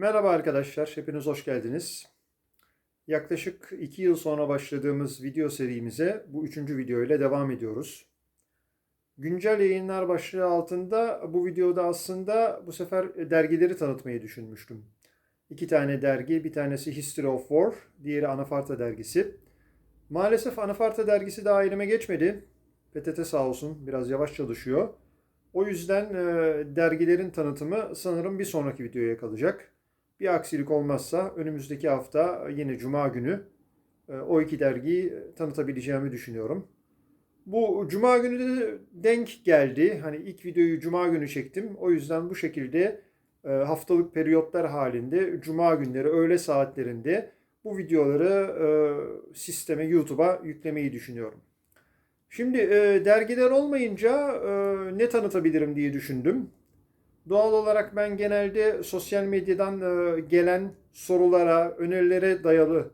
Merhaba arkadaşlar, hepiniz hoş geldiniz. Yaklaşık iki yıl sonra başladığımız video serimize bu üçüncü video ile devam ediyoruz. Güncel yayınlar başlığı altında bu videoda aslında bu sefer dergileri tanıtmayı düşünmüştüm. İki tane dergi, bir tanesi History of War, diğeri Anafarta dergisi. Maalesef Anafarta dergisi daha elime geçmedi. PTT sağ olsun biraz yavaş çalışıyor. O yüzden e, dergilerin tanıtımı sanırım bir sonraki videoya kalacak. Bir aksilik olmazsa önümüzdeki hafta yine Cuma günü e, o iki dergiyi tanıtabileceğimi düşünüyorum. Bu Cuma günü de denk geldi. Hani ilk videoyu Cuma günü çektim. O yüzden bu şekilde e, haftalık periyotlar halinde Cuma günleri öğle saatlerinde bu videoları e, sisteme YouTube'a yüklemeyi düşünüyorum. Şimdi e, dergiler olmayınca e, ne tanıtabilirim diye düşündüm. Doğal olarak ben genelde sosyal medyadan e, gelen sorulara, önerilere dayalı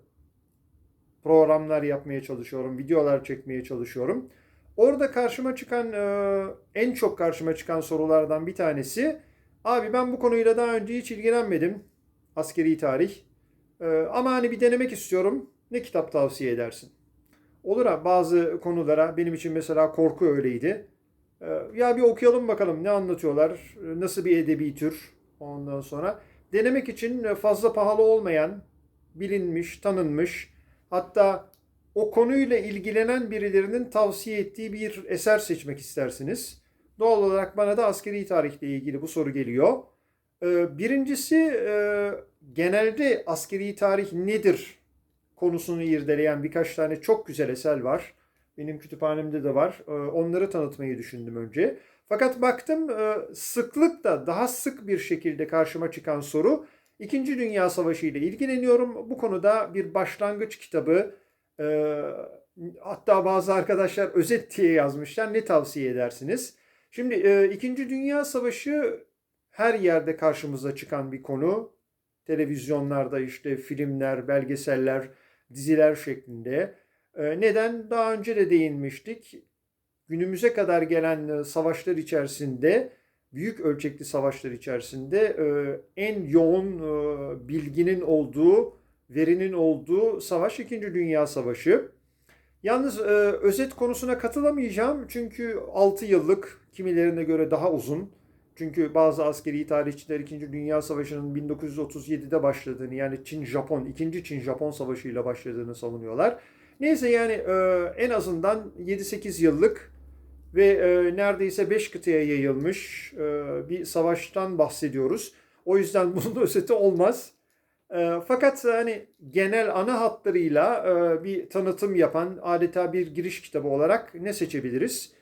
programlar yapmaya çalışıyorum, videolar çekmeye çalışıyorum. Orada karşıma çıkan, e, en çok karşıma çıkan sorulardan bir tanesi, abi ben bu konuyla daha önce hiç ilgilenmedim, askeri tarih. E, ama hani bir denemek istiyorum, ne kitap tavsiye edersin? Olur ha bazı konulara, benim için mesela korku öyleydi. Ya bir okuyalım bakalım ne anlatıyorlar, nasıl bir edebi tür ondan sonra. Denemek için fazla pahalı olmayan, bilinmiş, tanınmış, hatta o konuyla ilgilenen birilerinin tavsiye ettiği bir eser seçmek istersiniz. Doğal olarak bana da askeri tarihle ilgili bu soru geliyor. Birincisi genelde askeri tarih nedir konusunu irdeleyen birkaç tane çok güzel eser var. Benim kütüphanemde de var. Onları tanıtmayı düşündüm önce. Fakat baktım sıklıkla daha sık bir şekilde karşıma çıkan soru İkinci Dünya Savaşı ile ilgileniyorum. Bu konuda bir başlangıç kitabı hatta bazı arkadaşlar özet diye yazmışlar. Ne tavsiye edersiniz? Şimdi İkinci Dünya Savaşı her yerde karşımıza çıkan bir konu. Televizyonlarda işte filmler, belgeseller, diziler şeklinde. Neden? Daha önce de değinmiştik. Günümüze kadar gelen savaşlar içerisinde, büyük ölçekli savaşlar içerisinde en yoğun bilginin olduğu, verinin olduğu savaş 2. Dünya Savaşı. Yalnız özet konusuna katılamayacağım çünkü 6 yıllık, kimilerine göre daha uzun. Çünkü bazı askeri tarihçiler 2. Dünya Savaşı'nın 1937'de başladığını yani Çin-Japon, 2. Çin-Japon Savaşı ile başladığını savunuyorlar. Neyse yani en azından 7-8 yıllık ve neredeyse 5 kıtaya yayılmış bir savaştan bahsediyoruz. O yüzden bunun özeti olmaz. Fakat hani genel ana hatlarıyla bir tanıtım yapan adeta bir giriş kitabı olarak ne seçebiliriz?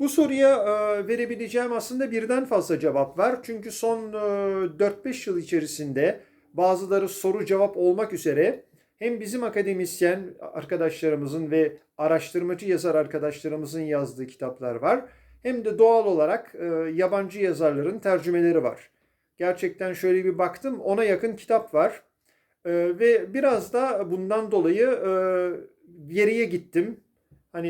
Bu soruya e, verebileceğim aslında birden fazla cevap var. Çünkü son e, 4-5 yıl içerisinde bazıları soru cevap olmak üzere hem bizim akademisyen arkadaşlarımızın ve araştırmacı yazar arkadaşlarımızın yazdığı kitaplar var. Hem de doğal olarak e, yabancı yazarların tercümeleri var. Gerçekten şöyle bir baktım ona yakın kitap var. E, ve biraz da bundan dolayı e, geriye gittim Hani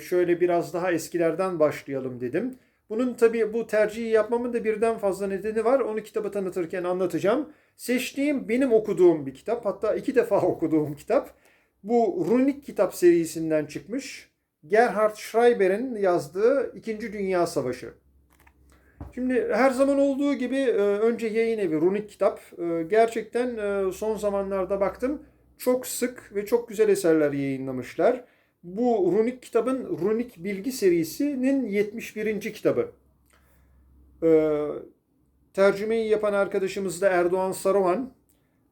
şöyle biraz daha eskilerden başlayalım dedim. Bunun tabii bu tercihi yapmamın da birden fazla nedeni var. Onu kitabı tanıtırken anlatacağım. Seçtiğim benim okuduğum bir kitap. Hatta iki defa okuduğum kitap. Bu Runik kitap serisinden çıkmış. Gerhard Schreiber'in yazdığı İkinci Dünya Savaşı. Şimdi her zaman olduğu gibi önce yayın evi Runik kitap. Gerçekten son zamanlarda baktım çok sık ve çok güzel eserler yayınlamışlar bu runik kitabın runik bilgi serisinin 71. kitabı. Ee, tercümeyi yapan arkadaşımız da Erdoğan Saruhan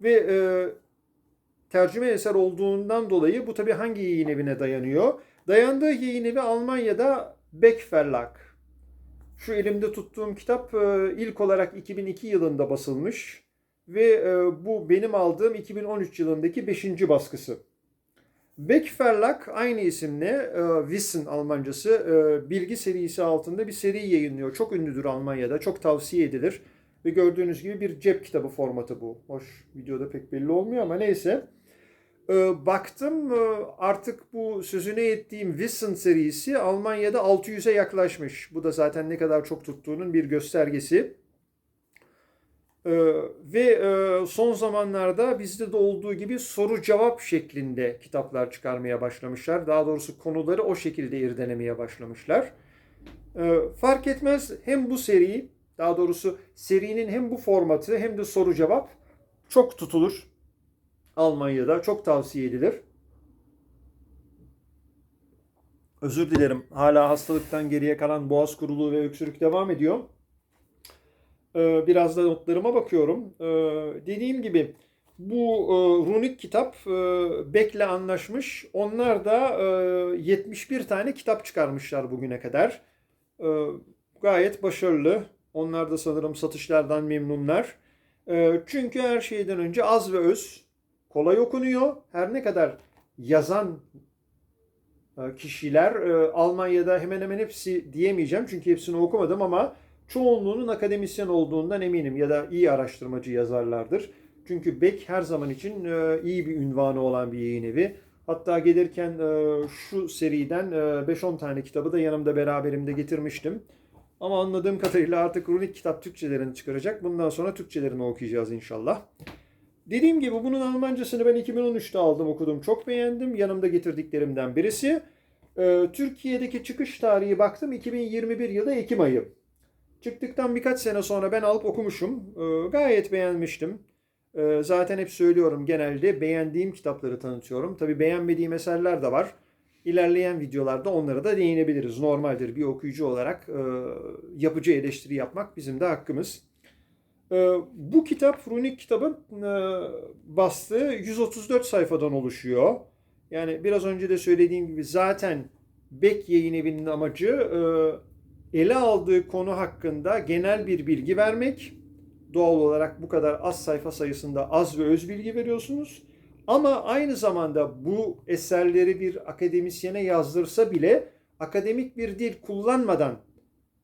ve e, tercüme eser olduğundan dolayı bu tabi hangi yayın evine dayanıyor? Dayandığı yayın evi Almanya'da Beck Verlag. Şu elimde tuttuğum kitap e, ilk olarak 2002 yılında basılmış ve e, bu benim aldığım 2013 yılındaki 5. baskısı. Beck Verlag aynı isimle e, Wissen Almancası e, bilgi serisi altında bir seri yayınlıyor. Çok ünlüdür Almanya'da. Çok tavsiye edilir. Ve gördüğünüz gibi bir cep kitabı formatı bu. Hoş videoda pek belli olmuyor ama neyse. E, baktım e, artık bu sözüne ettiğim Wissen serisi Almanya'da 600'e yaklaşmış. Bu da zaten ne kadar çok tuttuğunun bir göstergesi. Ee, ve e, son zamanlarda bizde de olduğu gibi soru cevap şeklinde kitaplar çıkarmaya başlamışlar. Daha doğrusu konuları o şekilde irdelemeye başlamışlar. Ee, fark etmez hem bu seri, daha doğrusu serinin hem bu formatı hem de soru cevap çok tutulur. Almanya'da çok tavsiye edilir. Özür dilerim. Hala hastalıktan geriye kalan boğaz kuruluğu ve öksürük devam ediyor. Ee, Biraz da notlarıma bakıyorum. Ee, Dediğim gibi bu e, runik kitap e, Beck'le anlaşmış. Onlar da e, 71 tane kitap çıkarmışlar bugüne kadar. Ee, Gayet başarılı. Onlar da sanırım satışlardan memnunlar. Çünkü her şeyden önce az ve öz kolay okunuyor. Her ne kadar yazan e, kişiler e, Almanya'da hemen hemen hepsi diyemeyeceğim çünkü hepsini okumadım ama çoğunluğunun akademisyen olduğundan eminim ya da iyi araştırmacı yazarlardır. Çünkü Beck her zaman için e, iyi bir ünvanı olan bir yayın evi. Hatta gelirken e, şu seriden e, 5-10 tane kitabı da yanımda beraberimde getirmiştim. Ama anladığım kadarıyla artık runik kitap Türkçelerini çıkaracak. Bundan sonra Türkçelerini okuyacağız inşallah. Dediğim gibi bunun Almancasını ben 2013'te aldım okudum. Çok beğendim. Yanımda getirdiklerimden birisi. Türkiye'deki çıkış tarihi baktım 2021 yılı Ekim ayı. Çıktıktan birkaç sene sonra ben alıp okumuşum. Ee, gayet beğenmiştim. Ee, zaten hep söylüyorum genelde beğendiğim kitapları tanıtıyorum. Tabii beğenmediğim eserler de var. İlerleyen videolarda onlara da değinebiliriz. Normaldir bir okuyucu olarak e, yapıcı eleştiri yapmak bizim de hakkımız. Ee, Bu kitap Runik kitabın e, bastığı 134 sayfadan oluşuyor. Yani biraz önce de söylediğim gibi zaten Beck Yayın Evi'nin amacı e, ele aldığı konu hakkında genel bir bilgi vermek. Doğal olarak bu kadar az sayfa sayısında az ve öz bilgi veriyorsunuz. Ama aynı zamanda bu eserleri bir akademisyene yazdırsa bile akademik bir dil kullanmadan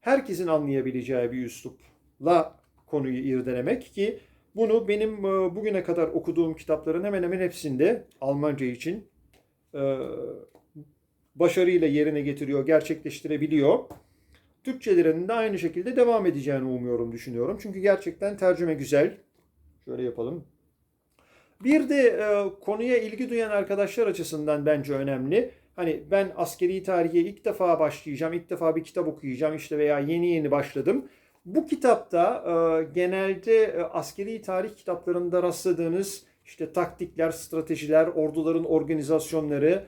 herkesin anlayabileceği bir üslupla konuyu irdelemek ki bunu benim e, bugüne kadar okuduğum kitapların hemen hemen hepsinde Almanca için e, başarıyla yerine getiriyor, gerçekleştirebiliyor. Türkçelerinin de aynı şekilde devam edeceğini umuyorum, düşünüyorum. Çünkü gerçekten tercüme güzel. Şöyle yapalım. Bir de e, konuya ilgi duyan arkadaşlar açısından bence önemli. Hani ben askeri tarihe ilk defa başlayacağım, ilk defa bir kitap okuyacağım işte veya yeni yeni başladım. Bu kitapta e, genelde e, askeri tarih kitaplarında rastladığınız işte taktikler, stratejiler, orduların organizasyonları,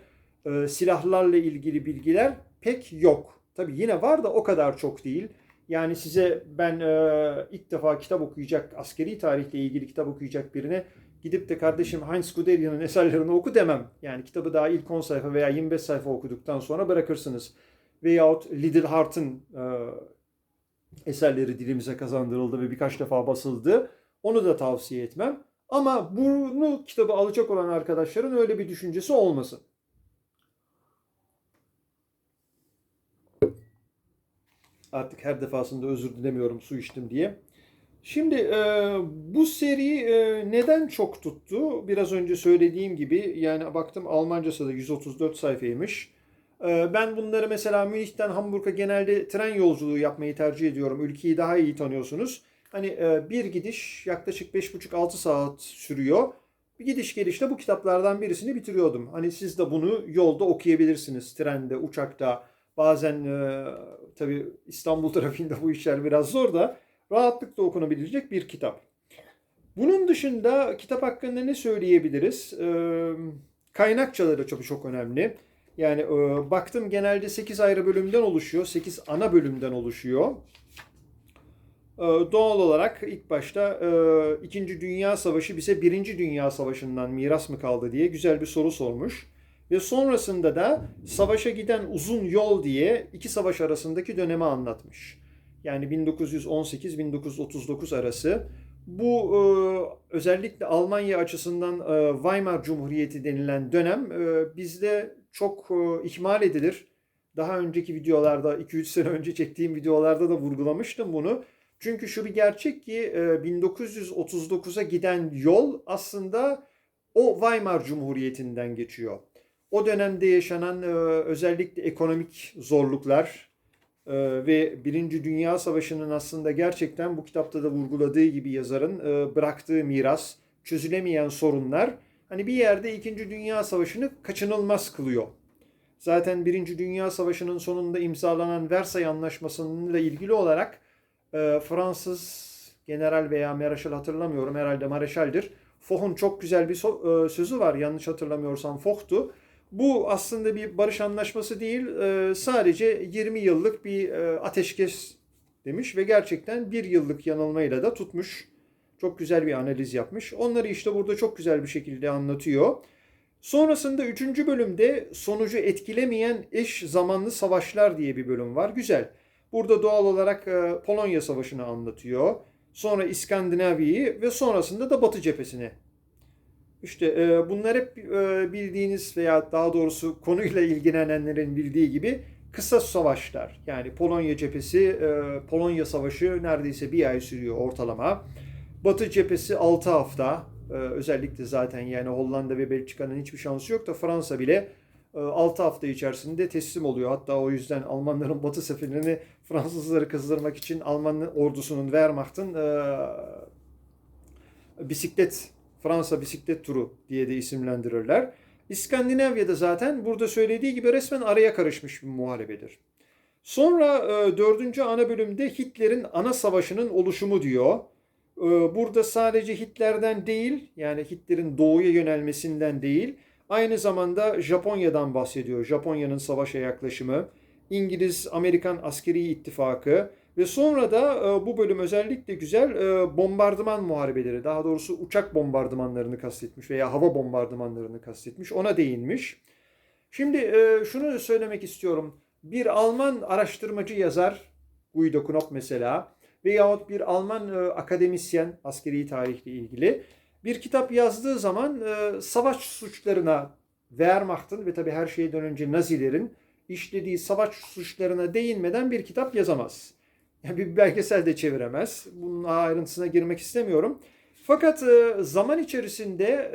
e, silahlarla ilgili bilgiler pek yok. Tabi yine var da o kadar çok değil. Yani size ben e, ilk defa kitap okuyacak, askeri tarihle ilgili kitap okuyacak birine gidip de kardeşim Heinz Guderian'ın eserlerini oku demem. Yani kitabı daha ilk 10 sayfa veya 25 sayfa okuduktan sonra bırakırsınız. Veyahut Liddell Hart'ın e, eserleri dilimize kazandırıldı ve birkaç defa basıldı. Onu da tavsiye etmem. Ama bunu kitabı alacak olan arkadaşların öyle bir düşüncesi olmasın. Artık her defasında özür dilemiyorum su içtim diye. Şimdi e, bu seri e, neden çok tuttu? Biraz önce söylediğim gibi yani baktım Almancası da 134 sayfaymış. E, ben bunları mesela Münih'ten Hamburg'a genelde tren yolculuğu yapmayı tercih ediyorum. Ülkeyi daha iyi tanıyorsunuz. Hani e, bir gidiş yaklaşık 5,5-6 saat sürüyor. Bir gidiş gelişte bu kitaplardan birisini bitiriyordum. Hani siz de bunu yolda okuyabilirsiniz. Trende, uçakta. Bazen e, tabii İstanbul trafiğinde bu işler biraz zor da rahatlıkla okunabilecek bir kitap. Bunun dışında kitap hakkında ne söyleyebiliriz? Ee, kaynakçaları çok çok önemli. Yani e, baktım genelde 8 ayrı bölümden oluşuyor. 8 ana bölümden oluşuyor. Ee, doğal olarak ilk başta e, İkinci Dünya Savaşı bize Birinci Dünya Savaşı'ndan miras mı kaldı diye güzel bir soru sormuş. Ve sonrasında da savaşa giden uzun yol diye iki savaş arasındaki dönemi anlatmış. Yani 1918-1939 arası. Bu e, özellikle Almanya açısından e, Weimar Cumhuriyeti denilen dönem e, bizde çok e, ihmal edilir. Daha önceki videolarda 2-3 sene önce çektiğim videolarda da vurgulamıştım bunu. Çünkü şu bir gerçek ki e, 1939'a giden yol aslında o Weimar Cumhuriyeti'nden geçiyor. O dönemde yaşanan e, özellikle ekonomik zorluklar, Ee, ve Birinci Dünya Savaşı'nın aslında gerçekten bu kitapta da vurguladığı gibi yazarın e, bıraktığı miras, çözülemeyen sorunlar hani bir yerde İkinci Dünya Savaşı'nı kaçınılmaz kılıyor. Zaten Birinci Dünya Savaşı'nın sonunda imzalanan Versay Anlaşması'yla ilgili olarak e, Fransız general veya mareşal hatırlamıyorum herhalde mareşaldir. Foch'un çok güzel bir e, sözü var yanlış hatırlamıyorsam Foch'tu. Bu aslında bir barış anlaşması değil e, sadece 20 yıllık bir e, ateşkes demiş ve gerçekten bir yıllık yanılmayla da tutmuş. Çok güzel bir analiz yapmış. Onları işte burada çok güzel bir şekilde anlatıyor. Sonrasında 3. bölümde sonucu etkilemeyen eş zamanlı savaşlar diye bir bölüm var. Güzel. Burada doğal olarak e, Polonya Savaşı'nı anlatıyor. Sonra İskandinavya'yı ve sonrasında da Batı cephesini. İşte e, bunlar hep e, bildiğiniz veya daha doğrusu konuyla ilgilenenlerin bildiği gibi kısa savaşlar. Yani Polonya cephesi, e, Polonya Savaşı neredeyse bir ay sürüyor ortalama. Batı cephesi 6 hafta. E, özellikle zaten yani Hollanda ve Belçika'nın hiçbir şansı yok da Fransa bile 6 hafta içerisinde teslim oluyor. Hatta o yüzden Almanların Batı seferini Fransızları kızdırmak için Alman ordusunun Wehrmacht'ın bisiklet Fransa bisiklet turu diye de isimlendirirler. İskandinavya'da zaten burada söylediği gibi resmen araya karışmış bir muharebedir. Sonra dördüncü ana bölümde Hitler'in ana savaşının oluşumu diyor. Burada sadece Hitler'den değil yani Hitler'in doğuya yönelmesinden değil aynı zamanda Japonya'dan bahsediyor. Japonya'nın savaşa yaklaşımı, İngiliz-Amerikan askeri ittifakı ve sonra da bu bölüm özellikle güzel bombardıman muharebeleri, daha doğrusu uçak bombardımanlarını kastetmiş veya hava bombardımanlarını kastetmiş. Ona değinmiş. Şimdi şunu söylemek istiyorum. Bir Alman araştırmacı yazar, Guido Knopp mesela, veyahut bir Alman akademisyen askeri tarihle ilgili bir kitap yazdığı zaman savaş suçlarına Wehrmacht'ın ve tabii her şeyden önce Nazilerin işlediği savaş suçlarına değinmeden bir kitap yazamaz. Yani bir belgesel de çeviremez. Bunun ayrıntısına girmek istemiyorum. Fakat zaman içerisinde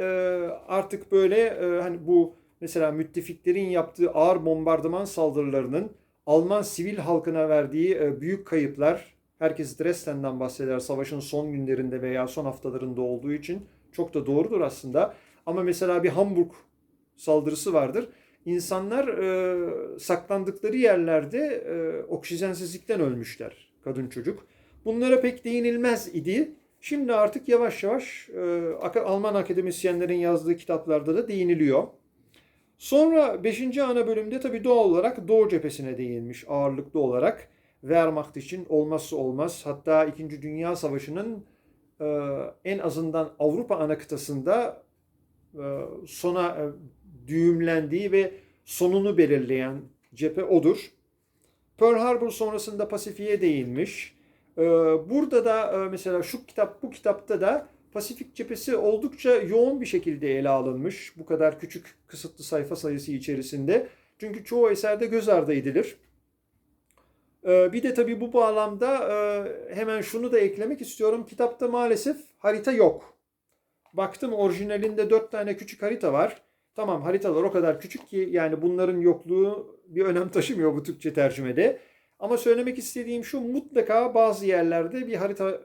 artık böyle hani bu mesela müttefiklerin yaptığı ağır bombardıman saldırılarının Alman sivil halkına verdiği büyük kayıplar, herkes Dresden'den bahseder savaşın son günlerinde veya son haftalarında olduğu için çok da doğrudur aslında. Ama mesela bir Hamburg saldırısı vardır. İnsanlar e, saklandıkları yerlerde e, oksijensizlikten ölmüşler kadın çocuk. Bunlara pek değinilmez idi. Şimdi artık yavaş yavaş e, Alman akademisyenlerin yazdığı kitaplarda da değiniliyor. Sonra 5. ana bölümde tabii doğal olarak Doğu cephesine değinmiş ağırlıklı olarak. Wehrmacht için olmazsa olmaz. Hatta 2. Dünya Savaşı'nın e, en azından Avrupa ana kıtasında e, sona e, düğümlendiği ve sonunu belirleyen cephe odur. Pearl Harbor sonrasında Pasifik'e değinmiş. Burada da mesela şu kitap bu kitapta da Pasifik cephesi oldukça yoğun bir şekilde ele alınmış. Bu kadar küçük kısıtlı sayfa sayısı içerisinde. Çünkü çoğu eserde göz ardı edilir. Bir de tabii bu bağlamda hemen şunu da eklemek istiyorum. Kitapta maalesef harita yok. Baktım orijinalinde dört tane küçük harita var. Tamam haritalar o kadar küçük ki yani bunların yokluğu bir önem taşımıyor bu Türkçe tercümede. Ama söylemek istediğim şu mutlaka bazı yerlerde bir harita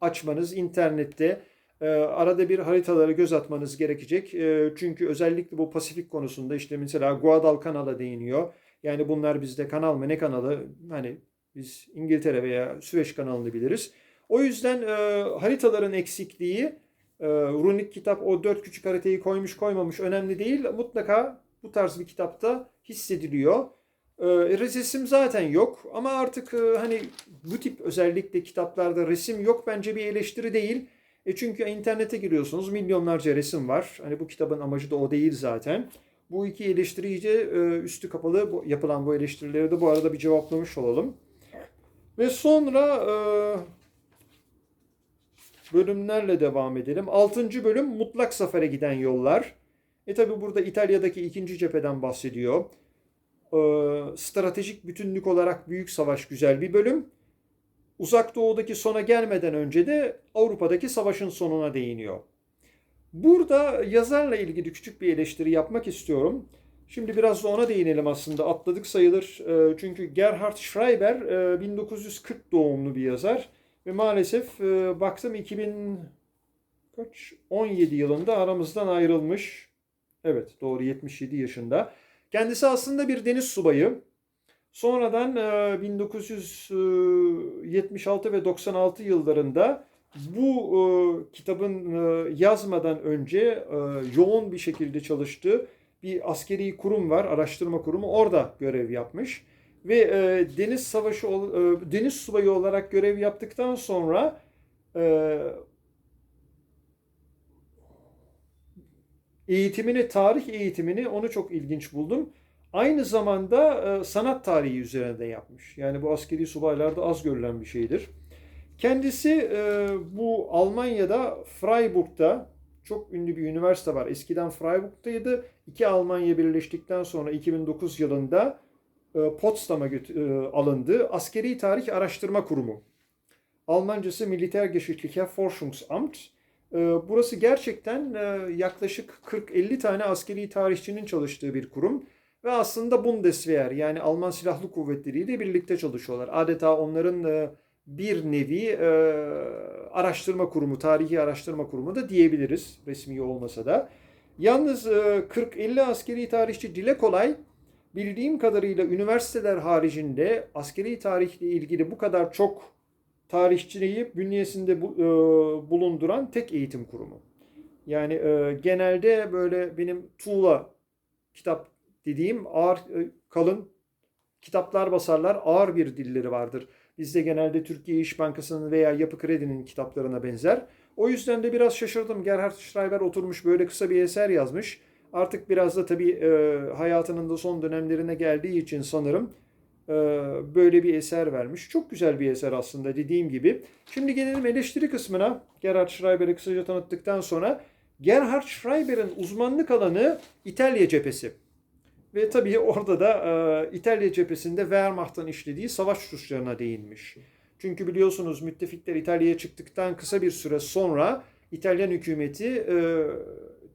açmanız internette arada bir haritalara göz atmanız gerekecek. Çünkü özellikle bu Pasifik konusunda işte mesela Guadalcanal'a değiniyor. Yani bunlar bizde kanal mı ne kanalı hani biz İngiltere veya Süveyş kanalını biliriz. O yüzden e, haritaların eksikliği e, runik kitap o dört küçük haritayı koymuş koymamış önemli değil. Mutlaka bu tarz bir kitapta hissediliyor. E, resim zaten yok ama artık e, hani bu tip özellikle kitaplarda resim yok bence bir eleştiri değil. E çünkü internete giriyorsunuz milyonlarca resim var. Hani bu kitabın amacı da o değil zaten. Bu iki eleştirici e, üstü kapalı yapılan bu eleştirileri de bu arada bir cevaplamış olalım. Ve sonra e, bölümlerle devam edelim. Altıncı bölüm mutlak sefere giden yollar. E tabi burada İtalya'daki ikinci cepheden bahsediyor. E, stratejik bütünlük olarak büyük savaş güzel bir bölüm. Uzak doğudaki sona gelmeden önce de Avrupa'daki savaşın sonuna değiniyor. Burada yazarla ilgili küçük bir eleştiri yapmak istiyorum. Şimdi biraz da ona değinelim aslında. Atladık sayılır. E, Çünkü Gerhard Schreiber e, 1940 doğumlu bir yazar. Ve maalesef e, baktım 2000 kaç 17 yılında aramızdan ayrılmış. Evet doğru 77 yaşında. Kendisi aslında bir deniz subayı. Sonradan e, 1976 ve 96 yıllarında bu e, kitabın e, yazmadan önce e, yoğun bir şekilde çalıştığı bir askeri kurum var, araştırma kurumu. Orada görev yapmış ve e, deniz savaşı e, deniz subayı olarak görev yaptıktan sonra e, eğitimini, tarih eğitimini onu çok ilginç buldum. Aynı zamanda e, sanat tarihi üzerinde yapmış. Yani bu askeri subaylarda az görülen bir şeydir. Kendisi e, bu Almanya'da Freiburg'da çok ünlü bir üniversite var. Eskiden Freiburg'taydı. İki Almanya birleştikten sonra 2009 yılında Potsdam'a götü- e, alındı. Askeri Tarih Araştırma Kurumu. Almancası Militärgeschichtlicher Forschungsamt. E, Burası gerçekten e, yaklaşık 40-50 tane askeri tarihçinin çalıştığı bir kurum. Ve aslında Bundeswehr yani Alman Silahlı Kuvvetleri ile birlikte çalışıyorlar. Adeta onların e, bir nevi e, araştırma kurumu, tarihi araştırma kurumu da diyebiliriz resmi olmasa da. Yalnız e, 40-50 askeri tarihçi dile kolay bildiğim kadarıyla üniversiteler haricinde askeri tarihle ilgili bu kadar çok tarihçiliği bünyesinde bu- e, bulunduran tek eğitim kurumu. Yani e, genelde böyle benim tuğla kitap dediğim ağır e, kalın kitaplar basarlar ağır bir dilleri vardır. Bizde genelde Türkiye İş Bankası'nın veya Yapı Kredi'nin kitaplarına benzer. O yüzden de biraz şaşırdım. Gerhard Schreiber oturmuş böyle kısa bir eser yazmış. Artık biraz da tabii e, hayatının da son dönemlerine geldiği için sanırım e, böyle bir eser vermiş. Çok güzel bir eser aslında dediğim gibi. Şimdi gelelim eleştiri kısmına. Gerhard Schreiber'i kısaca tanıttıktan sonra. Gerhard Schreiber'in uzmanlık alanı İtalya cephesi. Ve tabii orada da e, İtalya cephesinde Wehrmacht'ın işlediği savaş suçlarına değinmiş. Çünkü biliyorsunuz müttefikler İtalya'ya çıktıktan kısa bir süre sonra İtalyan hükümeti e,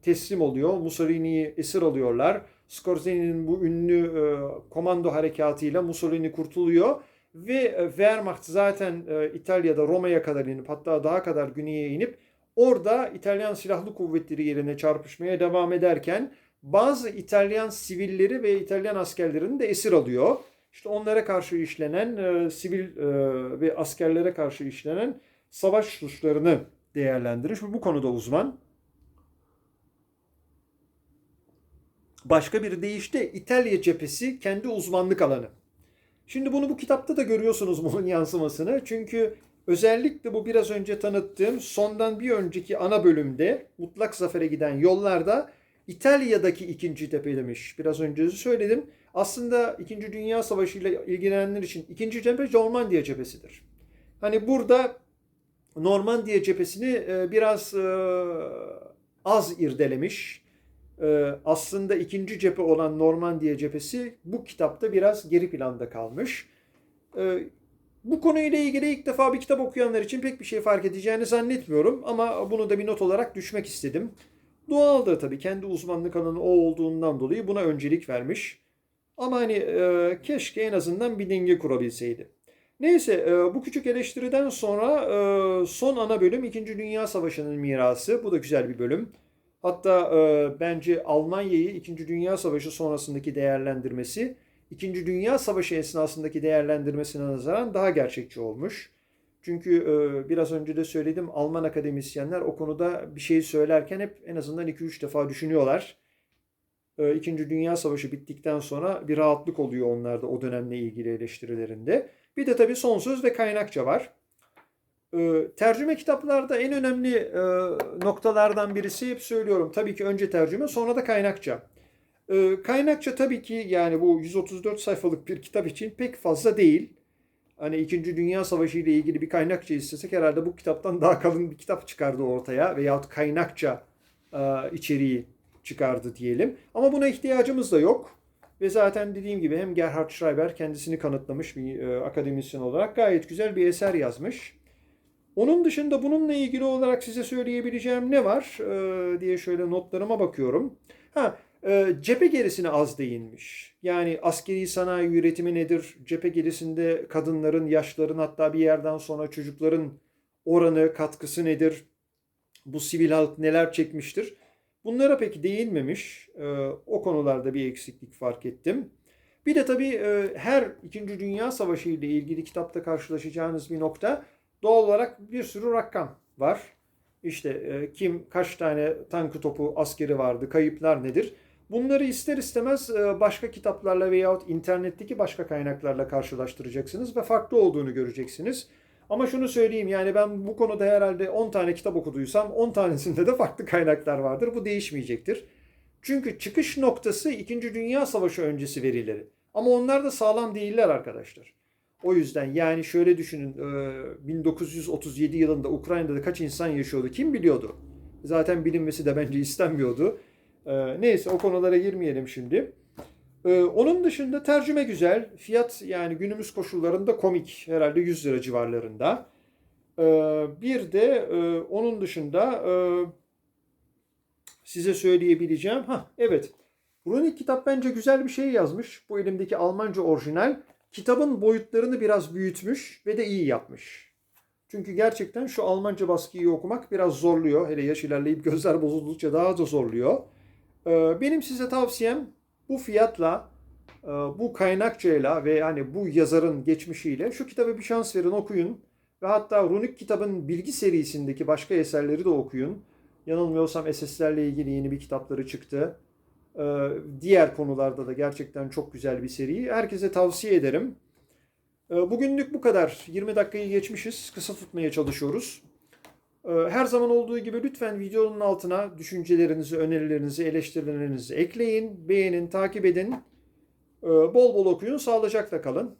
teslim oluyor. Mussolini'yi esir alıyorlar. Scorzeni'nin bu ünlü e, komando harekatıyla Mussolini kurtuluyor. Ve e, Wehrmacht zaten e, İtalya'da Roma'ya kadar inip hatta daha kadar güneye inip orada İtalyan Silahlı Kuvvetleri yerine çarpışmaya devam ederken bazı İtalyan sivilleri ve İtalyan askerlerini de esir alıyor. İşte onlara karşı işlenen e, sivil e, ve askerlere karşı işlenen savaş suçlarını değerlendirmiş ve bu konuda uzman. Başka bir deyişle İtalya cephesi kendi uzmanlık alanı. Şimdi bunu bu kitapta da görüyorsunuz bunun yansımasını. Çünkü özellikle bu biraz önce tanıttığım sondan bir önceki ana bölümde mutlak zafere giden yollarda İtalya'daki ikinci tepe demiş. Biraz önce söyledim. Aslında 2. Dünya Savaşı ile ilgilenenler için ikinci cephe Normandiya cephesidir. Hani burada Normandiya cephesini e, biraz e, az irdelemiş. E, Aslında ikinci cephe olan Normandiya cephesi bu kitapta biraz geri planda kalmış. E, Bu konuyla ilgili ilk defa bir kitap okuyanlar için pek bir şey fark edeceğini zannetmiyorum ama bunu da bir not olarak düşmek istedim. Doğaldır tabii kendi uzmanlık alanı o olduğundan dolayı buna öncelik vermiş. Ama hani e, keşke en azından bir denge kurabilseydi. Neyse e, bu küçük eleştiriden sonra e, son ana bölüm 2. Dünya Savaşı'nın mirası. Bu da güzel bir bölüm. Hatta e, bence Almanya'yı 2. Dünya Savaşı sonrasındaki değerlendirmesi 2. Dünya Savaşı esnasındaki değerlendirmesine nazaran daha gerçekçi olmuş. Çünkü e, biraz önce de söyledim Alman akademisyenler o konuda bir şey söylerken hep en azından 2-3 defa düşünüyorlar. E, İkinci Dünya Savaşı bittikten sonra bir rahatlık oluyor onlarda o dönemle ilgili eleştirilerinde. Bir de tabii son söz ve kaynakça var. E, Tercüme kitaplarda en önemli e, noktalardan birisi hep söylüyorum. Tabii ki önce tercüme sonra da kaynakça. E, Kaynakça tabii ki yani bu 134 sayfalık bir kitap için pek fazla değil. Hani 2. Dünya Savaşı ile ilgili bir kaynakça istesek herhalde bu kitaptan daha kalın bir kitap çıkardı ortaya veyahut kaynakça e, içeriği çıkardı diyelim. Ama buna ihtiyacımız da yok. Ve zaten dediğim gibi hem Gerhard Schreiber kendisini kanıtlamış bir e, akademisyen olarak gayet güzel bir eser yazmış. Onun dışında bununla ilgili olarak size söyleyebileceğim ne var e, diye şöyle notlarıma bakıyorum. Ha, E, cephe gerisine az değinmiş. Yani askeri sanayi üretimi nedir? Cephe gerisinde kadınların, yaşların hatta bir yerden sonra çocukların oranı, katkısı nedir? Bu sivil halk neler çekmiştir? Bunlara pek değinmemiş. E, o konularda bir eksiklik fark ettim. Bir de tabii e, her İkinci Dünya Savaşı ile ilgili kitapta karşılaşacağınız bir nokta doğal olarak bir sürü rakam var. İşte e, kim kaç tane tankı topu askeri vardı, kayıplar nedir? Bunları ister istemez e, başka kitaplarla veyahut internetteki başka kaynaklarla karşılaştıracaksınız ve farklı olduğunu göreceksiniz. Ama şunu söyleyeyim yani ben bu konuda herhalde 10 tane kitap okuduysam 10 tanesinde de farklı kaynaklar vardır. Bu değişmeyecektir. Çünkü çıkış noktası 2. Dünya Savaşı öncesi verileri. Ama onlar da sağlam değiller arkadaşlar. O yüzden yani şöyle düşünün 1937 yılında Ukrayna'da kaç insan yaşıyordu kim biliyordu? Zaten bilinmesi de bence istenmiyordu. Neyse o konulara girmeyelim şimdi. Onun dışında tercüme güzel. Fiyat yani günümüz koşullarında komik. Herhalde 100 lira civarlarında. Bir de onun dışında size söyleyebileceğim. Ha evet. Runik kitap bence güzel bir şey yazmış. Bu elimdeki Almanca orijinal. Kitabın boyutlarını biraz büyütmüş ve de iyi yapmış. Çünkü gerçekten şu Almanca baskıyı okumak biraz zorluyor. Hele yaş ilerleyip gözler bozuldukça daha da zorluyor. Benim size tavsiyem bu fiyatla, bu kaynakçayla ve yani bu yazarın geçmişiyle şu kitabı bir şans verin okuyun. Ve hatta Runik kitabın bilgi serisindeki başka eserleri de okuyun. Yanılmıyorsam SS'lerle ilgili yeni bir kitapları çıktı. Diğer konularda da gerçekten çok güzel bir seri. Herkese tavsiye ederim. Bugünlük bu kadar. 20 dakikayı geçmişiz. Kısa tutmaya çalışıyoruz. Her zaman olduğu gibi lütfen videonun altına düşüncelerinizi, önerilerinizi, eleştirilerinizi ekleyin. Beğenin, takip edin. Bol bol okuyun. Sağlıcakla kalın.